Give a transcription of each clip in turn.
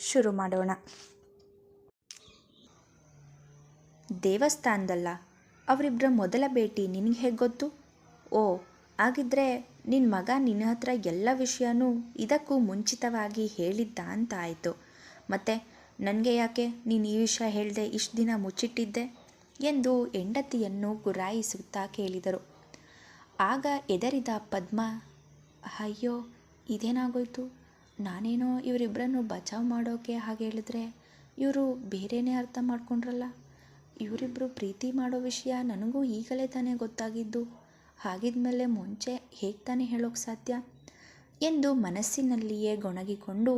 ಶುರು ಮಾಡೋಣ. ದೇವಸ್ಥಾನದಲ್ಲ ಅವರಿಬ್ಬರ ಮೊದಲ ಭೇಟಿ ನಿನಗೆ ಹೇಗೆ ಗೊತ್ತು? ಓ, ಹಾಗಿದ್ರೆ ನಿನ್ನ ಮಗ ನಿನ್ನ ಹತ್ರ ಎಲ್ಲ ವಿಷಯನೂ ಇದಕ್ಕೂ ಮುಂಚಿತವಾಗಿ ಹೇಳಿದ್ದ ಅಂತ ಆಯಿತು ಮತ್ತು ನನಗೆ ಯಾಕೆ ನೀನು ಈ ವಿಷಯ ಹೇಳಿದೆ ಇಷ್ಟು ದಿನ ಮುಚ್ಚಿಟ್ಟಿದ್ದೆ ಎಂದು ಹೆಂಡತಿಯನ್ನು ಗುರಾಯಿಸುತ್ತಾ ಕೇಳಿದರು. ಆಗ ಎದರಿದ ಪದ್ಮ, ಅಯ್ಯೋ, ಇದೇನಾಗೋಯ್ತು? ನಾನೇನೋ ಇವರಿಬ್ಬರನ್ನು ಬಚಾವ್ ಮಾಡೋಕೆ ಹಾಗೆ ಹೇಳಿದ್ರೆ ಇವರು ಬೇರೆಯೇ ಅರ್ಥ ಮಾಡ್ಕೊಂಡ್ರಲ್ಲ. ಇವರಿಬ್ಬರು ಪ್ರೀತಿ ಮಾಡೋ ವಿಷಯ ನನಗೂ ಈಗಲೇ ತಾನೇ ಗೊತ್ತಾಗಿದ್ದು. ಹಾಗಿದ್ಮೇಲೆ ಮುಂಚೆ ಹೇಗೆ ತಾನೇ ಹೇಳೋಕ್ಕೆ ಸಾಧ್ಯ? ಎಂದು ಮನಸ್ಸಿನಲ್ಲಿಯೇ ಗೊಣಗಿಕೊಂಡು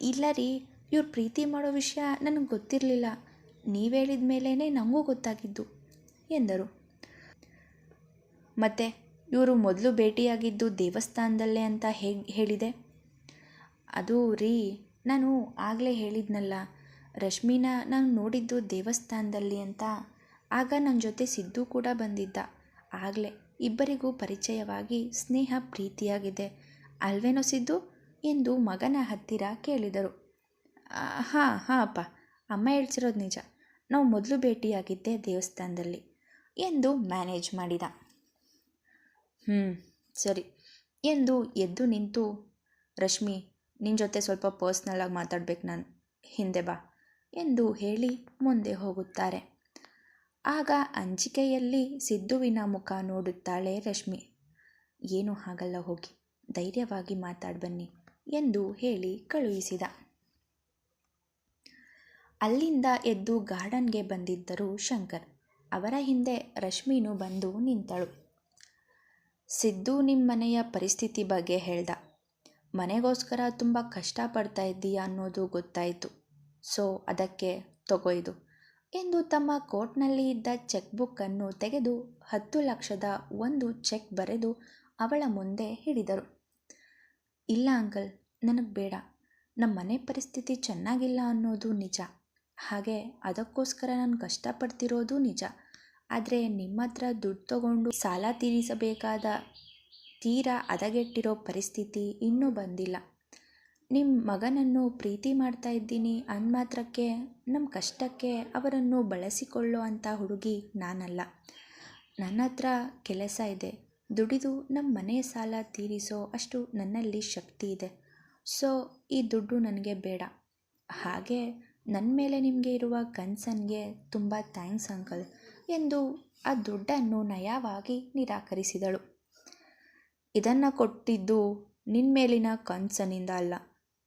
ಇಲ್ಲ ರೀ, ಇವ್ರು ಪ್ರೀತಿ ಮಾಡೋ ವಿಷಯ ನನಗೆ ಗೊತ್ತಿರಲಿಲ್ಲ. ನೀವು ಹೇಳಿದ ಮೇಲೇ ನನಗೂ ಗೊತ್ತಾಗಿದ್ದು, ಎಂದರು. ಮತ್ತು, ಇವರು ಮೊದಲು ಭೇಟಿಯಾಗಿದ್ದು ದೇವಸ್ಥಾನದಲ್ಲೇ ಅಂತ ಹೇಗೆ, ಹೇಳಿದೆ. ಅದು ರೀ, ನಾನು ಆಗಲೇ ಹೇಳಿದ್ನಲ್ಲ, ರಶ್ಮಿನ ನಾನು ನೋಡಿದ್ದು ದೇವಸ್ಥಾನದಲ್ಲಿ ಅಂತ. ಆಗ ನನ್ನ ಜೊತೆ ಸಿದ್ದು ಕೂಡ ಬಂದಿದ್ದ. ಆಗಲೇ ಇಬ್ಬರಿಗೂ ಪರಿಚಯವಾಗಿ ಸ್ನೇಹ ಪ್ರೀತಿಯಾಗಿದೆ. ಅಲ್ವೇನೋ ಸಿದ್ದು? ಎಂದು ಮಗನ ಹತ್ತಿರ ಕೇಳಿದರು. ಹಾಂ ಹಾಂ, ಅಪ್ಪ. ಅಮ್ಮ ಹೇಳ್ತಿರೋದು ನಿಜ. ನಾವು ಮೊದಲು ಭೇಟಿಯಾಗಿದ್ದೆ ದೇವಸ್ಥಾನದಲ್ಲಿ ಎಂದು ಮ್ಯಾನೇಜ್ ಮಾಡಿದ. ಹ್ಞೂ ಸರಿ ಎಂದು ಎದ್ದು ನಿಂತು, ರಶ್ಮಿ ನಿನ್ನ ಜೊತೆ ಸ್ವಲ್ಪ ಪರ್ಸ್ನಲ್ಲಾಗಿ ಮಾತಾಡ್ಬೇಕು ನಾನು. ಹಿಂದೆ ಬಾ ಎಂದು ಹೇಳಿ ಮುಂದೆ ಹೋಗುತ್ತಾರೆ. ಆಗ ಅಂಜಿಕೆಯಲ್ಲಿ ಸಿದ್ಧುವಿನ ಮುಖ ನೋಡುತ್ತಾಳೆ ರಶ್ಮಿ. ಏನೂ ಹಾಗಲ್ಲ ಹೋಗಿ, ಧೈರ್ಯವಾಗಿ ಮಾತಾಡಿ ಬನ್ನಿ ಎಂದು ಹೇಳಿ ಕಳುಹಿಸಿದ. ಅಲ್ಲಿಂದ ಎದ್ದು ಗಾರ್ಡನ್ಗೆ ಬಂದಿದ್ದರು ಶಂಕರ್. ಅವರ ಹಿಂದೆ ರಶ್ಮಿನೂ ಬಂದು ನಿಂತಳು. ಸಿದ್ದು ನಿಮ್ಮ ಮನೆಯ ಪರಿಸ್ಥಿತಿ ಬಗ್ಗೆ ಹೇಳ್ದ. ಮನೆಗೋಸ್ಕರ ತುಂಬ ಕಷ್ಟಪಡ್ತಾ ಇದ್ದೀಯ ಅನ್ನೋದು ಗೊತ್ತಾಯಿತು. ಸೊ, ಅದಕ್ಕೆ ತಗೊಯ್ದು ಎಂದು ತಮ್ಮ ಕೋಟ್ನಲ್ಲಿ ಇದ್ದ ಚೆಕ್ ಬುಕ್ಕನ್ನು ತೆಗೆದು ಹತ್ತು ಲಕ್ಷದ ಒಂದು ಚೆಕ್ ಬರೆದು ಅವಳ ಮುಂದೆ ಹಿಡಿದರು. ಇಲ್ಲ ಅಂಕಲ್, ನನಗೆ ಬೇಡ. ನಮ್ಮ ಮನೆ ಪರಿಸ್ಥಿತಿ ಚೆನ್ನಾಗಿಲ್ಲ ಅನ್ನೋದು ನಿಜ. ಹಾಗೆ ಅದಕ್ಕೋಸ್ಕರ ನಾನು ಕಷ್ಟಪಡ್ತಿರೋದು ನಿಜ. ಆದರೆ ನಿಮ್ಮ ಹತ್ರ ದುಡ್ಡು ತಗೊಂಡು ಸಾಲ ತೀರಿಸಬೇಕಾದ ತೀರಾ ಹದಗೆಟ್ಟಿರೋ ಪರಿಸ್ಥಿತಿ ಇನ್ನೂ ಬಂದಿಲ್ಲ. ನಿಮ್ಮ ಮಗನನ್ನು ಪ್ರೀತಿ ಮಾಡ್ತಾ ಇದ್ದೀನಿ ಅಂದ ಮಾತ್ರಕ್ಕೆ ನಮ್ಮ ಕಷ್ಟಕ್ಕೆ ಅವರನ್ನು ಬಳಸಿಕೊಳ್ಳೋ ಅಂಥ ಹುಡುಗಿ ನಾನಲ್ಲ. ನನ್ನ ಹತ್ರ ಕೆಲಸ ಇದೆ. ದುಡಿದು ನಮ್ಮ ಮನೆ ಸಾಲ ತೀರಿಸೋ ಅಷ್ಟು ನನ್ನಲ್ಲಿ ಶಕ್ತಿ ಇದೆ. ಸೊ, ಈ ದುಡ್ಡು ನನಗೆ ಬೇಡ. ಹಾಗೆ ನನ್ನ ಮೇಲೆ ನಿಮಗೆ ಇರುವ ಕನ್ಸನ್ಗೆ ತುಂಬ ಥ್ಯಾಂಕ್ಸ್ ಅಂಕಲ್ ಎಂದು ಆ ದುಡ್ಡನ್ನು ನಯವಾಗಿ ನಿರಾಕರಿಸಿದಳು. ಇದನ್ನು ಕೊಟ್ಟಿದ್ದು ನಿನ್ನ ಮೇಲಿನ ಕನ್ಸನಿಂದ ಅಲ್ಲ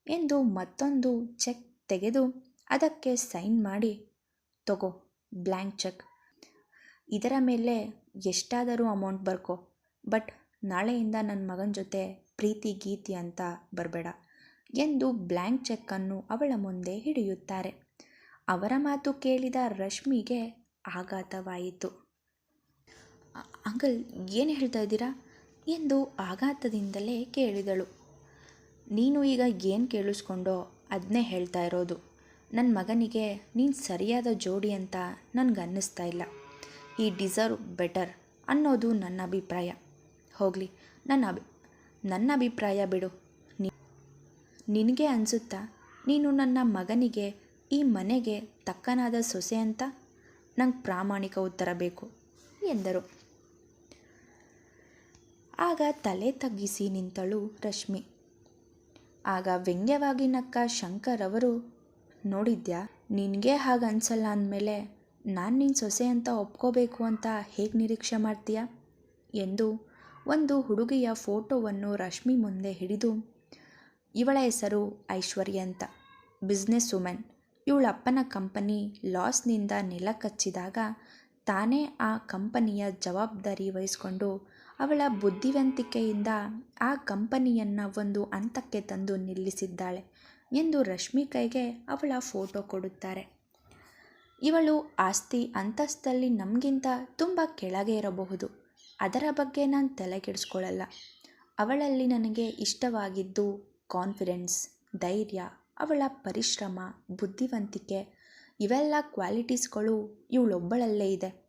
ಎಂದು ಮತ್ತೊಂದು ಚೆಕ್ ತೆಗೆದು ಅದಕ್ಕೆ ಸೈನ್ ಮಾಡಿ, ತಗೋ, ಬ್ಲ್ಯಾಂಕ್ ಚೆಕ್. ಇದರ ಮೇಲೆ ಎಷ್ಟಾದರೂ ಅಮೌಂಟ್ ಬರ್ಕೋ, ಬಟ್ ನಾಳೆಯಿಂದ ನನ್ನ ಮಗನ ಜೊತೆ ಪ್ರೀತಿ, ಗೀತಿ ಅಂತ ಬರಬೇಡ ಎಂದು ಬ್ಲ್ಯಾಂಕ್ ಚೆಕ್ಕನ್ನು ಅವಳ ಮುಂದೆ ಹಿಡಿಯುತ್ತಾರೆ. ಅವರ ಮಾತು ಕೇಳಿದ ರಶ್ಮಿಗೆ ಆಘಾತವಾಯಿತು. "ಅ- ಅಂಕಲ್, ಏನು ಹೇಳ್ತಾ ಇದ್ದೀರಾ? ಎಂದು ಆಘಾತದಿಂದಲೇ ಕೇಳಿದಳು. ನೀನು ಈಗ ಏನು ಕೇಳಿಸ್ಕೊಂಡೋ ಅದನ್ನೇ ಹೇಳ್ತಾ ಇರೋದು. ನನ್ನ ಮಗನಿಗೆ ನೀನು ಸರಿಯಾದ ಜೋಡಿ ಅಂತ ನನಗೆ ಅನ್ನಿಸ್ತಾ ಇಲ್ಲ. ಈ ಡಿಸರ್ವ್ ಬೆಟರ್ ಅನ್ನೋದು ನನ್ನ ಅಭಿಪ್ರಾಯ. ಹೋಗಲಿ, ನನ್ನ ಅಭಿ, ನನ್ನ ಅಭಿಪ್ರಾಯ ಬಿಡು. ನಿನಗೆ ಅನಿಸುತ್ತಾ ನೀನು ನನ್ನ ಮಗನಿಗೆ ಈ ಮನೆಗೆ ತಕ್ಕನಾದ ಸೊಸೆ ಅಂತ? ನಂಗೆ ಪ್ರಾಮಾಣಿಕ ಉತ್ತರ ಬೇಕು, ಎಂದರು. ಆಗ ತಲೆ ತಗ್ಗಿಸಿ ನಿಂತಳು ರಶ್ಮಿ. ಆಗ ವ್ಯಂಗ್ಯವಾಗಿ ನಕ್ಕ ಶಂಕರ್ ಅವರು, ನೋಡಿದ್ಯಾ, ನಿನಗೆ ಹಾಗೆ ಅನ್ಸಲ್ಲ ಅಂದಮೇಲೆ ನಾನು ನಿನ್ನ ಸೊಸೆ ಅಂತ ಒಪ್ಕೋಬೇಕು ಅಂತ ಹೇಗೆ ನಿರೀಕ್ಷೆ ಮಾಡ್ತೀಯಾ? ಎಂದು ಒಂದು ಹುಡುಗಿಯ ಫೋಟೋವನ್ನು ರಶ್ಮಿ ಮುಂದೆ ಹಿಡಿದು, ಇವಳ ಹೆಸರು ಐಶ್ವರ್ಯ ಅಂತ. Business women. ಇವಳ ಅಪ್ಪನ ಕಂಪನಿ ಲಾಸ್ನಿಂದ ನೆಲ ಕಚ್ಚಿದಾಗ ತಾನೇ ಆ ಕಂಪನಿಯ ಜವಾಬ್ದಾರಿ ವಹಿಸ್ಕೊಂಡು ಅವಳ ಬುದ್ಧಿವಂತಿಕೆಯಿಂದ ಆ ಕಂಪನಿಯನ್ನು ಒಂದು ಹಂತಕ್ಕೆ ತಂದು ನಿಲ್ಲಿಸಿದ್ದಾಳೆ ಎಂದು ರಶ್ಮಿ ಕೈಗೆ ಅವಳ ಫೋಟೋ ಕೊಡುತ್ತಾರೆ. ಇವಳು ಆಸ್ತಿ ಅಂತಸ್ತಲ್ಲಿ ನಮಗಿಂತ ತುಂಬ ಕೆಳಗೆ ಇರಬಹುದು. ಅದರ ಬಗ್ಗೆ ನಾನು ತಲೆಕೆಡಿಸ್ಕೊಳ್ಳಲ್ಲ. ಅವಳಲ್ಲಿ ನನಗೆ ಇಷ್ಟವಾಗಿದ್ದು ಕಾನ್ಫಿಡೆನ್ಸ್, ಧೈರ್ಯ, ಅವಳ ಪರಿಶ್ರಮ, ಬುದ್ಧಿವಂತಿಕೆ ಇವೆಲ್ಲ ಕ್ವಾಲಿಟೀಸ್ಗಳು ಇವಳೊಬ್ಬಳಲ್ಲೇ ಇದೆ.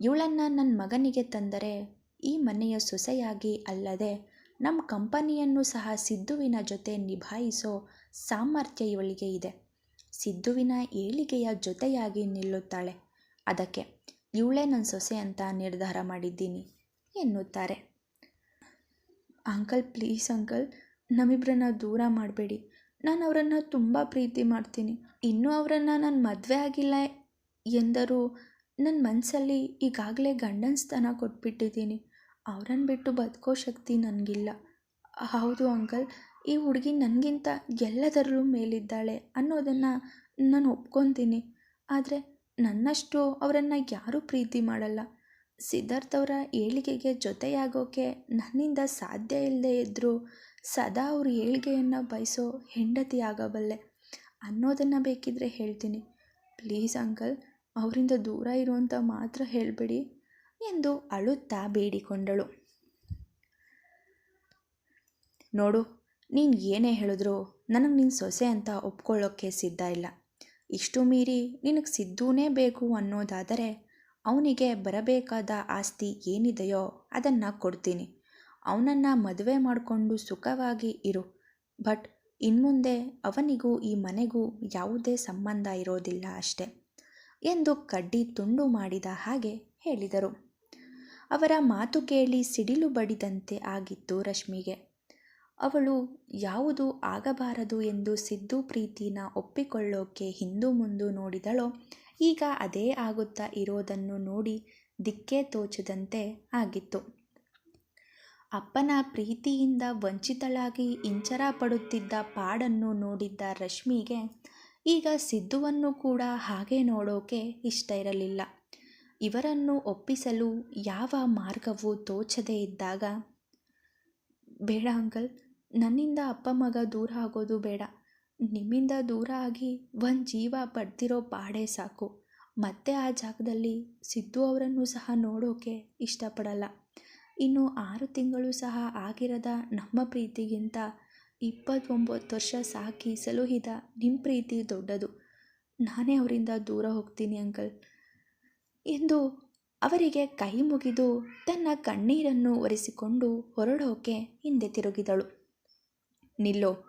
ಇವಳನ್ನು ನನ್ನ ಮಗನಿಗೆ ತಂದರೆ ಈ ಮನೆಯ ಸೊಸೆಯಾಗಿ ಅಲ್ಲದೆ ನಮ್ಮ ಕಂಪನಿಯನ್ನು ಸಹ ಸಿದ್ದುವಿನ ಜೊತೆ ನಿಭಾಯಿಸೋ ಸಾಮರ್ಥ್ಯ ಇವಳಿಗೆ ಇದೆ. ಸಿದ್ದುವಿನ ಏಳಿಗೆಯ ಜೊತೆಯಾಗಿ ನಿಲ್ಲುತ್ತಾಳೆ. ಅದಕ್ಕೆ, ಇವಳೇ ನನ್ನ ಸೊಸೆ ಅಂತ ನಿರ್ಧಾರ ಮಾಡಿದ್ದೀನಿ ಎನ್ನುತ್ತಾರೆ. ಅಂಕಲ್, ಪ್ಲೀಸ್ ಅಂಕಲ್ ನಮ್ಮಿಬ್ಬರನ್ನ ದೂರ ಮಾಡಬೇಡಿ. ನಾನು ಅವರನ್ನು ತುಂಬ ಪ್ರೀತಿ ಮಾಡ್ತೀನಿ. ಇನ್ನೂ ಅವರನ್ನು ನಾನು ಮದುವೆ ಆಗಿಲ್ಲ ಎಂದರೂ ನನ್ನ ಮನಸ್ಸಲ್ಲಿ ಈಗಾಗಲೇ ಗಂಡನ ಸ್ಥಾನ ಕೊಟ್ಬಿಟ್ಟಿದ್ದೀನಿ. ಅವರನ್ನು ಬಿಟ್ಟು ಬದುಕೋ ಶಕ್ತಿ ನನಗಿಲ್ಲ. ಹೌದು ಅಂಕಲ್, ಈ ಹುಡುಗಿ ನನಗಿಂತ ಎಲ್ಲದರಲ್ಲೂ ಮೇಲಿದ್ದಾಳೆ ಅನ್ನೋದನ್ನು ನಾನು ಒಪ್ಕೊತೀನಿ. ಆದರೆ ನನ್ನಷ್ಟು ಅವರನ್ನು ಯಾರೂ ಪ್ರೀತಿ ಮಾಡಲ್ಲ. ಸಿದ್ಧಾರ್ಥ್ ಅವರ ಏಳಿಗೆಗೆ ಜೊತೆಯಾಗೋಕೆ ನನ್ನಿಂದ ಸಾಧ್ಯ ಇಲ್ಲದೆ ಇದ್ದರೂ ಸದಾ ಅವ್ರ ಏಳಿಗೆಯನ್ನು ಬಯಸೋ ಹೆಂಡತಿ ಆಗಬಲ್ಲೆ ಅನ್ನೋದನ್ನು ಬೇಕಿದ್ರೆ ಹೇಳ್ತೀನಿ. ಪ್ಲೀಸ್ ಅಂಕಲ್, ಅವರಿಂದ ದೂರ ಇರುವಂಥ ಮಾತ್ರ ಹೇಳಬೇಡಿ. ಎಂದು ಅಳುತ್ತಾ ಬೇಡಿಕೊಂಡಳು. ನೋಡು, ನೀನು ಏನೇ ಹೇಳಿದ್ರು ನನಗೆ ನಿನ್ನ ಸೊಸೆ ಅಂತ ಒಪ್ಕೊಳ್ಳೋಕ್ಕೆ ಸಿದ್ಧ ಇಲ್ಲ. ಇಷ್ಟು ಮೀರಿ ನಿನಗೆ ಸಿದ್ದೂನೇ ಬೇಕು ಅನ್ನೋದಾದರೆ ಅವನಿಗೆ ಬರಬೇಕಾದ ಆಸ್ತಿ ಏನಿದೆಯೋ ಅದನ್ನು ಕೊಡ್ತೀನಿ. ಅವನನ್ನು ಮದುವೆ ಮಾಡಿಕೊಂಡು ಸುಖವಾಗಿ ಇರು, ಬಟ್ ಇನ್ಮುಂದೆ ಅವನಿಗೂ ಈ ಮನೆಗೂ ಯಾವುದೇ ಸಂಬಂಧ ಇರೋದಿಲ್ಲ ಅಷ್ಟೆ ಎಂದು ಕಡ್ಡಿ ತುಂಡು ಮಾಡಿದ ಹಾಗೆ ಹೇಳಿದರು. ಅವರ ಮಾತು ಕೇಳಿ ಸಿಡಿಲು ಬಡಿದಂತೆ ಆಗಿತ್ತು ರಶ್ಮಿಗೆ. ಅವಳು, ಯಾವುದು ಆಗಬಾರದು ಎಂದು ಸಿದ್ದು ಪ್ರೀತಿನ ಒಪ್ಪಿಕೊಳ್ಳೋಕೆ ಹಿಂದು ಮುಂದು ನೋಡಿದಳೋ, ಈಗ ಅದೇ ಆಗುತ್ತಾ ಇರೋದನ್ನು ನೋಡಿ ದಿಕ್ಕೇ ತೋಚದಂತೆ ಆಗಿತ್ತು. ಅಪ್ಪನ ಪ್ರೀತಿಯಿಂದ ವಂಚಿತಳಾಗಿ ಇಂಚರ ಪಡುತ್ತಿದ್ದ ಪಾಡನ್ನು ನೋಡಿದ್ದ ರಶ್ಮಿಗೆ, ಈಗ ಸಿದ್ದುವನ್ನು ಕೂಡ ಹಾಗೆ ನೋಡೋಕೆ ಇಷ್ಟ ಇರಲಿಲ್ಲ. ಇವರನ್ನು ಒಪ್ಪಿಸಲು ಯಾವ ಮಾರ್ಗವೂ ತೋಚದೇ ಇದ್ದಾಗ? ಬೇಡ ಅಂಕಲ್, ನನ್ನಿಂದ ಅಪ್ಪ ಮಗ ದೂರ ಆಗೋದು ಬೇಡ. ನಿಮ್ಮಿಂದ ದೂರ ಆಗಿ ಒಂದು ಜೀವ ಪಡ್ತಿರೋ ಪಾಡೇ ಸಾಕು. ಮತ್ತೆ ಆ ಜಾಗದಲ್ಲಿ ಸಿದ್ದು ಅವರನ್ನು ಸಹ ನೋಡೋಕೆ ಇಷ್ಟಪಡಲ್ಲ. ಇನ್ನು ಆರು ತಿಂಗಳು ಸಹ ಆಗಿರದ ನಮ್ಮ ಪ್ರೀತಿಗಿಂತ ಇಪ್ಪತ್ತೊಂಬತ್ತು ವರ್ಷ ಸಾಕಿ ಸಲುಹಿದ ನಿಮ್ಮ ಪ್ರೀತಿ ದೊಡ್ಡದು. ನಾನೇ ಅವರಿಂದ ದೂರ ಹೋಗ್ತೀನಿ ಅಂಕಲ್. ಎಂದು ಅವರಿಗೆ ಕೈ ಮುಗಿದು ತನ್ನ ಕಣ್ಣೀರನ್ನು ಒರೆಸಿಕೊಂಡು ಹೊರಡೋಕೆ ಹಿಂದೆ ತಿರುಗಿದಳು. ನಿಲ್ಲೋ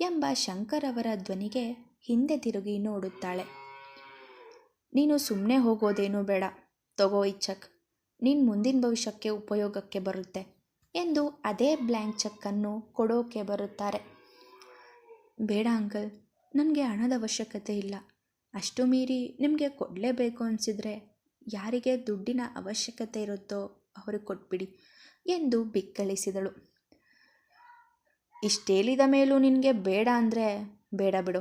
ಎಂಬ ಶಂಕರ್ ಅವರ ಧ್ವನಿಗೆ ಹಿಂದೆ ತಿರುಗಿ ನೋಡುತ್ತಾಳೆ. ನೀನು ಸುಮ್ಮನೆ ಹೋಗೋದೇನೂ ಬೇಡ. ತಗೋ ಈ ಚೆಕ್ ನಿನ್ನ ಮುಂದಿನ ಭವಿಷ್ಯಕ್ಕೆ ಉಪಯೋಗಕ್ಕೆ ಬರುತ್ತೆ ಎಂದು ಅದೇ ಬ್ಲ್ಯಾಂಕ್ ಚೆಕ್ಕನ್ನು ಕೊಡೋಕೆ ಬರುತ್ತಾರೆ. ಬೇಡ ಅಂಕಲ್, ನನಗೆ ಹಣದ ಅವಶ್ಯಕತೆ ಇಲ್ಲ. ಅಷ್ಟು ಮೀರಿ ನಿಮಗೆ ಕೊಡಲೇಬೇಕು ಅನಿಸಿದರೆ ಯಾರಿಗೆ ದುಡ್ಡಿನ ಅವಶ್ಯಕತೆ ಇರುತ್ತೋ ಅವ್ರಿಗೆ ಕೊಟ್ಬಿಡಿ ಎಂದು ಬಿಕ್ಕಳಿಸಿದಳು. ಇಷ್ಟೇಳಿದ ಮೇಲೂ ನಿನಗೆ ಬೇಡ ಅಂದರೆ ಬೇಡ ಬಿಡು.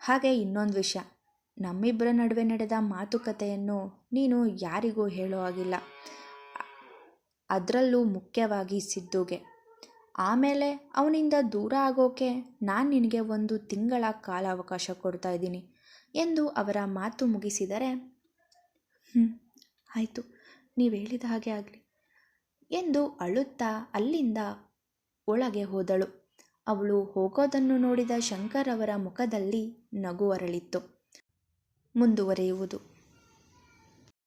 ಹಾಗೆ ಇನ್ನೊಂದು ವಿಷಯ. ನಮ್ಮಿಬ್ಬರ ನಡುವೆ ನಡೆದ ಮಾತುಕತೆಯನ್ನು ನೀನು ಯಾರಿಗೂ ಹೇಳೋ ಹಾಗಿಲ್ಲ. ಅದರಲ್ಲೂ ಮುಖ್ಯವಾಗಿ ಸಿದ್ದುಗೆ. ಆಮೇಲೆ ಅವನಿಂದ ದೂರ ಆಗೋಕೆ ನಾನು ನಿನಗೆ ಒಂದು ತಿಂಗಳ ಕಾಲಾವಕಾಶ ಕೊಡ್ತಾ ಇದ್ದೀನಿ ಎಂದು ಅವರ ಮಾತು ಮುಗಿಸಿದರೆ ಹ್ಞೂ ಆಯಿತು. ನೀವು ಹೇಳಿದ ಹಾಗೆ ಆಗಲಿ. ಎಂದು ಅಳುತ್ತಾ ಅಲ್ಲಿಂದ ಒಳಗೆ ಹೋದಳು. ಅವಳು ಹೋಗೋದನ್ನು ನೋಡಿದ ಶಂಕರ್ ಅವರ ಮುಖದಲ್ಲಿ ನಗು ಅರಳಿತ್ತು. ಮುಂದುವರಿಯುವುದು.